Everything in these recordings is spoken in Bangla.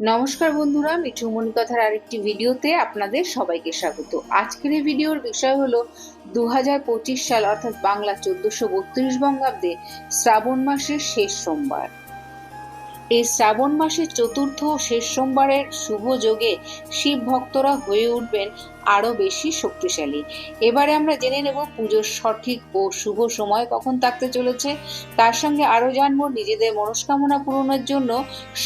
নমস্কার বন্ধুরা, মিঠু মণিকথার আরেকটি ভিডিওতে আপনাদের সবাইকে স্বাগত। আজকের এই ভিডিওর বিষয় হল দু হাজার পঁচিশ সাল, অর্থাৎ বাংলা চোদ্দশো বত্রিশ বঙ্গাব্দে শ্রাবণ মাসের শেষ সোমবার। এই শ্রাবণ মাসের চতুর্থ ও শেষ সোমবারের শুভ যোগে শিব ভক্তরা হয়ে উঠবেন আরও বেশি শক্তিশালী। এবারে আমরা জেনে নেব পুজোর সঠিক ও শুভ সময় কখন থাকতে চলেছে। তার সঙ্গে আরও জানব নিজেদের মনস্কামনা পূরণের জন্য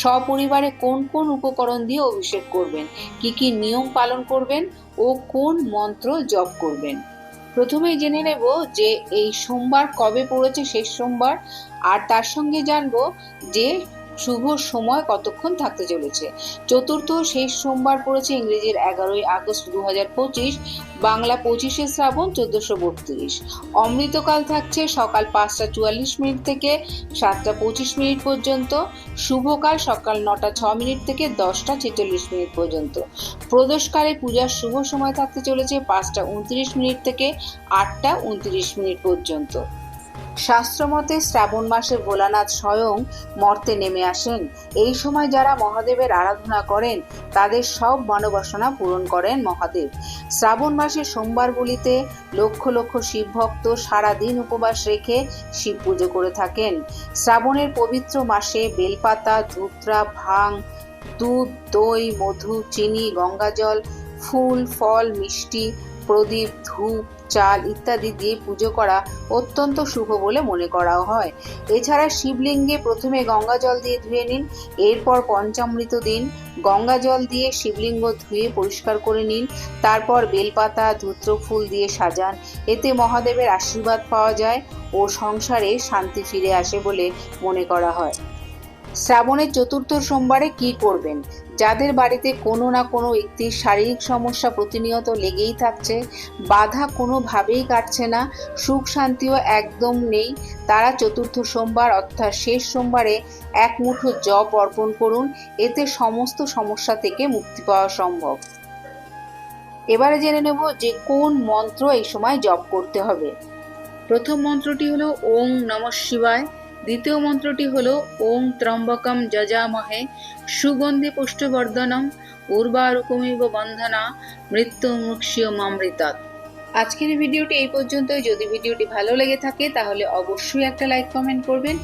সপরিবারে কোন কোন উপকরণ দিয়ে অভিষেক করবেন, কি কি নিয়ম পালন করবেন ও কোন মন্ত্র জপ করবেন। প্রথমেই জেনে নেব যে এই সোমবার কবে পড়েছে শেষ সোমবার, আর তার সঙ্গে জানব যে শুভ সময় কতক্ষণ থাকতে চলেছে? চতুর্থ শেষ সোমবার পড়েছে ইংরেজির এগারোই আগস্ট দু পঁচিশ, বাংলা পঁচিশে শ্রাবণ চোদ্দশো বত্রিশ। অমৃতকাল থাকছে সকাল পাঁচটা চুয়াল্লিশ মিনিট থেকে সাতটা পঁচিশ মিনিট পর্যন্ত, শুভকাল সকাল নটা ছ মিনিট থেকে দশটা ছেচল্লিশ মিনিট পর্যন্ত। প্রদোষকালে পূজার শুভ সময় থাকতে চলেছে পাঁচটা উনত্রিশ মিনিট থেকে আটটা উনত্রিশ মিনিট পর্যন্ত। শাস্ত্রমতে শ্রাবণ মাসে ভোলানাথ স্বয়ং মর্তে নেমে আসেন। এই সময় যারা মহাদেবের আরাধনা করেন, তাদের সব মনোবাসনা পূরণ করেন মহাদেব। শ্রাবণ মাসে সোমবারগুলিতে লক্ষ লক্ষ শিব ভক্ত সারাদিন উপবাস রেখে শিব পুজো করে থাকেন। শ্রাবণের পবিত্র মাসে বেলপাতা ধূত্রা ভাং, দুধ, দই, মধু, চিনি, গঙ্গাজল, ফুল, ফল, মিষ্টি, প্রদীপ, ধূপ চাল ইত্যাদি দিয়ে পুজো করা অত্যন্ত শুভ বলে মনে করা হয়। এছাড়া শিবলিঙ্গে প্রথমে গঙ্গা জল দিয়ে ধুয়ে নিন, এরপর পঞ্চামৃত দিন, গঙ্গা জল দিয়ে শিবলিঙ্গ ধুয়ে পরিষ্কার করে নিন, তারপর বেলপাতা ধূত্র ফুল দিয়ে সাজান। এতে মহাদেবের আশীর্বাদ পাওয়া যায় ও সংসারে শান্তি ফিরে আসে বলে মনে করা হয়। শ্রাবণের চতুর্থ সোমবারে কি করবেন? যাদের বাড়িতে কোনো না কোনো একটি শারীরিক সমস্যা প্রতিনিয়ত লেগেই থাকছে, বাধা কোনোভাবেই কাটছে না, সুখ শান্তিও একদম নেই, তারা চতুর্থ সোমবার অর্থাৎ শেষ সোমবারে এক মুঠো জপ অর্পণ করুন, এতে সমস্ত সমস্যা থেকে মুক্তি পাওয়া সম্ভব। এবারে জেনে নেব যে কোন মন্ত্র এই সময় জপ করতে হবে। প্রথম মন্ত্রটি হলো ওং নম শিবায়। দ্বিতীয় মন্ত্রটি হলো ওং ত্রম্বকম যজামহে সুগন্ধি পুষ্টবর্ধনম উর্বারুকমিব বন্ধনা মৃত্যু মুক্ষীয় মামৃতাৎ আজকের ভিডিওটি এই পর্যন্তই। যদি ভিডিওটি ভালো লেগে থাকে, তাহলে অবশ্যই একটা লাইক কমেন্ট করবেন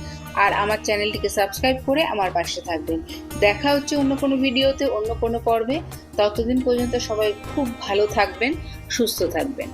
আর আমার চ্যানেলটিকে সাবস্ক্রাইব করে আমার পাশে থাকবেন। দেখা হচ্ছে অন্য কোনো ভিডিওতে, অন্য কোনো পর্বে। ততদিন পর্যন্ত সবাই খুব ভালো থাকবেন, সুস্থ থাকবেন।